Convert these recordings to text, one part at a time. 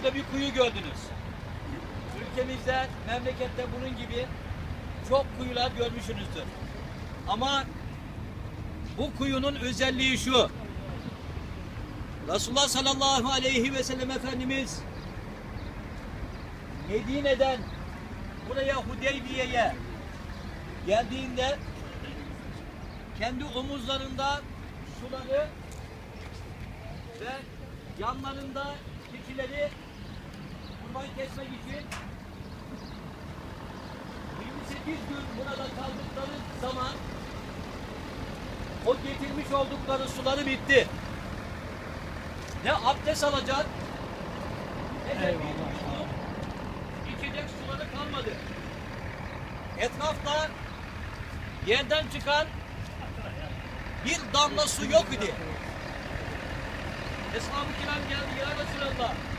Burada bir kuyu gördünüz. Ülkemizde, memlekette bunun gibi çok kuyular görmüşsünüzdür. Ama bu kuyunun özelliği şu. Resulullah sallallahu aleyhi ve sellem Efendimiz Medine'den buraya Hudeybiye'ye geldiğinde kendi omuzlarında suları ve yanlarında keçileri kesmek için 28 gün burada kaldıkları zaman o getirmiş oldukları suları bitti. Ne abdest alacak ne de içecek suları kalmadı. Etrafta yerden çıkan bir damla su yok idi. Eshab-ı kiram geldi ya Resulallah.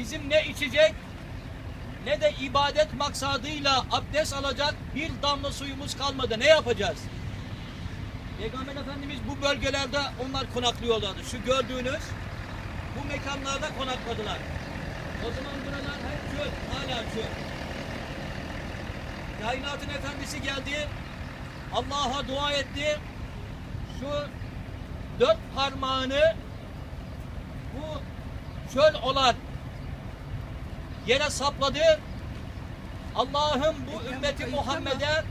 Bizim ne içecek ne de ibadet maksadıyla abdest alacak bir damla suyumuz kalmadı. Ne yapacağız? Peygamber Efendimiz bu bölgelerde onlar konaklıyorlardı. Şu gördüğünüz bu mekanlarda konakladılar. O zaman buralar hep çöl, hala çöl. Kainatın efendisi geldi. Allah'a dua etti. Şu dört parmağını bu çöl olan yere sapladı. Allah'ım bu ümmeti Muhammed'e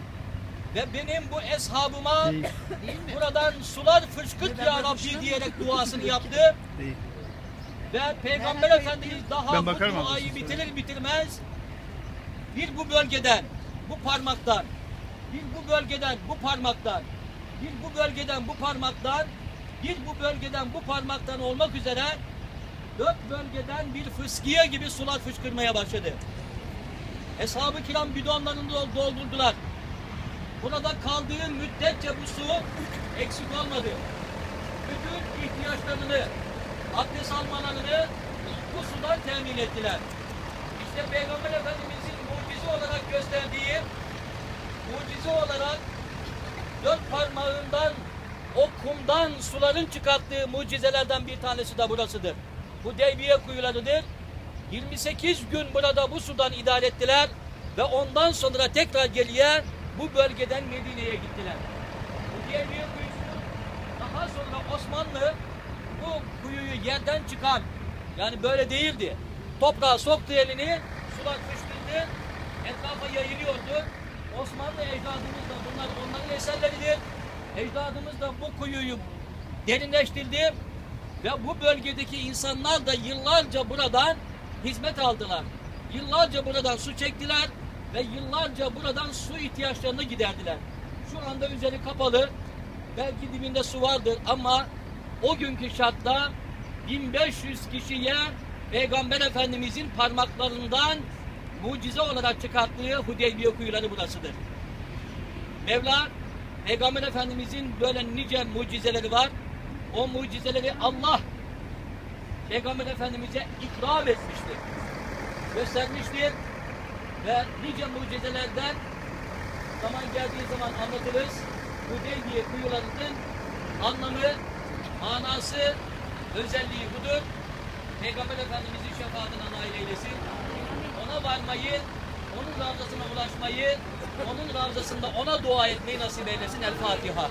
ve benim bu eshabıma buradan sular fışkırt ya Rabbi diyerek duasını yaptı. Ve Peygamber Efendimiz daha bu duayı bitirir bitirmez bir bu bölgeden, bu parmaktan, bir bu bölgeden, bu parmaktan, bir bu bölgeden, bu parmaktan, bir bu bölgeden, bu parmaktan olmak üzere dört bölgeden bir fıskiye gibi sular fışkırmaya başladı. Eshab-ı kiram bidonlarını dol- doldurdular. Burada kaldığı müddetçe bu su eksik olmadı. Bütün ihtiyaçlarını, abdest almalarını bu sudan temin ettiler. İşte Peygamber Efendimizin mucize olarak gösterdiği, mucize olarak dört parmağından o kumdan suların çıkarttığı mucizelerden bir tanesi de burasıdır. Bu Deybiye kuyularıdır. 28 gün burada bu sudan idare ettiler ve ondan sonra tekrar geriye bu bölgeden Medine'ye gittiler. Bu Deybiye kuyusu daha sonra Osmanlı bu kuyuyu yerden çıkan yani böyle değildi. Toprağa soktu elini, sular fışkırdı, etrafa yayılıyordu. Osmanlı ecdadımız da bunlar onların eserleridir. Ecdadımız da bu kuyuyu derinleştirdi ve bu bölgedeki insanlar da yıllarca buradan hizmet aldılar. Yıllarca buradan su çektiler ve yıllarca buradan su ihtiyaçlarını giderdiler. Şu anda üzeri kapalı. Belki dibinde su vardır ama o günkü şartta 1500 kişiye Peygamber Efendimizin parmaklarından mucize olarak çıkarttığı Hudeybiye kuyuları burasıdır. Mevla Peygamber Efendimizin böyle nice mucizeleri var. O mucizeleri Allah Peygamber Efendimiz'e ikram etmiştir. Göstermiştir. Ve nice mucizelerden zaman geldiği zaman anlatırız. Hudeybiye kuyularının anlamı, manası, özelliği budur. Peygamber Efendimizin şefaatine nail eylesin. Ona varmayı, onun ravzasına ulaşmayı, onun ravzasında ona dua etmeyi nasip eylesin. El Fatiha.